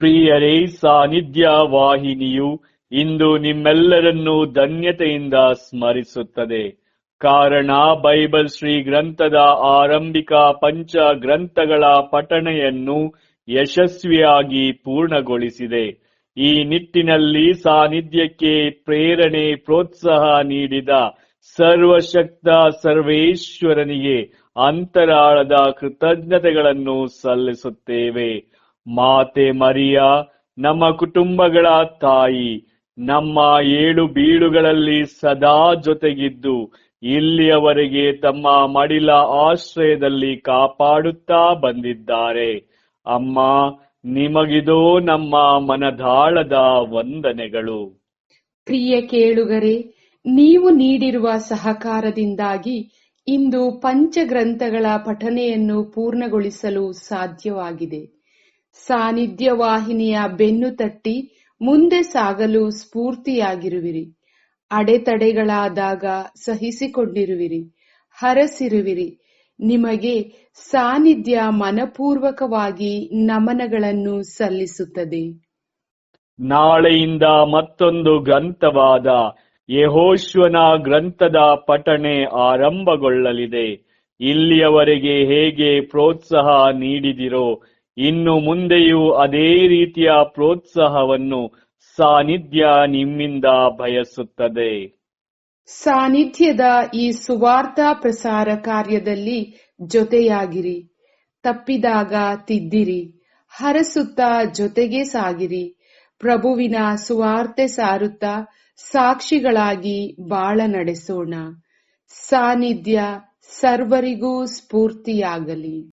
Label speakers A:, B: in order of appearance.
A: ಪ್ರಿಯರೇ ಸಾನಿಧ್ಯ ವಾಹಿನಿಯು ಇಂದು ನಿಮ್ಮೆಲ್ಲರನ್ನು ಧನ್ಯತೆಯಿಂದ ಸ್ಮರಿಸುತ್ತದೆ. ಕಾರಣ, ಬೈಬಲ್ ಶ್ರೀ ಗ್ರಂಥದ ಆರಂಭಿಕ ಪಂಚ ಗ್ರಂಥಗಳ ಪಠಣೆಯನ್ನು ಯಶಸ್ವಿಯಾಗಿ ಪೂರ್ಣಗೊಳಿಸಿದೆ. ಈ ನಿಟ್ಟಿನಲ್ಲಿ ಸಾನಿಧ್ಯಕ್ಕೆ ಪ್ರೇರಣೆ, ಪ್ರೋತ್ಸಾಹ ನೀಡಿದ ಸರ್ವಶಕ್ತ ಸರ್ವೇಶ್ವರನಿಗೆ ಅಂತರಾಳದ ಕೃತಜ್ಞತೆಗಳನ್ನು ಸಲ್ಲಿಸುತ್ತೇವೆ. ಮಾತೆ ಮರಿಯ, ನಮ್ಮ ಕುಟುಂಬಗಳ ತಾಯಿ, ನಮ್ಮ ಏಳು ಬೀಳುಗಳಲ್ಲಿ ಸದಾ ಜೊತೆಗಿದ್ದು, ಇಲ್ಲಿಯವರೆಗೆ ತಮ್ಮ ಮಡಿಲ ಆಶ್ರಯದಲ್ಲಿ ಕಾಪಾಡುತ್ತಾ ಬಂದಿದ್ದಾರೆ. ಅಮ್ಮ, ನಿಮಗಿದೋ ನಮ್ಮ ಮನದಾಳದ ವಂದನೆಗಳು.
B: ಪ್ರಿಯ ಕೇಳುಗರೆ, ನೀವು ನೀಡಿರುವ ಸಹಕಾರದಿಂದಾಗಿ ಇಂದು ಪಂಚಗ್ರಂಥಗಳ ಪಠನೆಯನ್ನು ಪೂರ್ಣಗೊಳಿಸಲು ಸಾಧ್ಯವಾಗಿದೆ. ಸಾನ್ನಿಧ್ಯ ವಾಹಿನಿಯ ಬೆನ್ನು ತಟ್ಟಿ ಮುಂದೆ ಸಾಗಲು ಸ್ಫೂರ್ತಿಯಾಗಿರುವಿರಿ. ಅಡೆತಡೆಗಳಾದಾಗ ಸಹಿಸಿಕೊಂಡಿರುವಿರಿ. ಹರಸಿರುವಿರಿ. ನಿಮಗೆ ಸಾನ್ನಿಧ್ಯ ಮನಪೂರ್ವಕವಾಗಿ ನಮನಗಳನ್ನು ಸಲ್ಲಿಸುತ್ತದೆ.
A: ನಾಳೆಯಿಂದ ಮತ್ತೊಂದು ಗ್ರಂಥವಾದ ಯಹೋಶ್ವನ ಗ್ರಂಥದ ಪಠಣೆ ಆರಂಭಗೊಳ್ಳಲಿದೆ. ಇಲ್ಲಿಯವರೆಗೆ ಹೇಗೆ ಪ್ರೋತ್ಸಾಹ ನೀಡಿದಿರೋ ಇನ್ನು ಮುಂದೆಯೂ ಅದೇ ರೀತಿಯ ಪ್ರೋತ್ಸಾಹವನ್ನು ಸಾನ್ನಿಧ್ಯ ನಿಮ್ಮಿಂದ ಬಯಸುತ್ತದೆ.
B: ಸಾನ್ನಿಧ್ಯದ ಈ ಸುವಾರ್ತಾ ಪ್ರಸಾರ ಕಾರ್ಯದಲ್ಲಿ ಜೊತೆಯಾಗಿರಿ. ತಪ್ಪಿದಾಗ ತಿದ್ದಿರಿ. ಹರಸುತ್ತಾ ಜೊತೆಗೆ ಸಾಗಿರಿ. ಪ್ರಭುವಿನ ಸುವಾರ್ತೆ ಸಾರುತ್ತಾ ಸಾಕ್ಷಿಗಳಾಗಿ ಬಾಳ ನಡೆಸೋಣ. ಸಾನ್ನಿಧ್ಯ ಸರ್ವರಿಗೂ ಸ್ಫೂರ್ತಿಯಾಗಲಿ.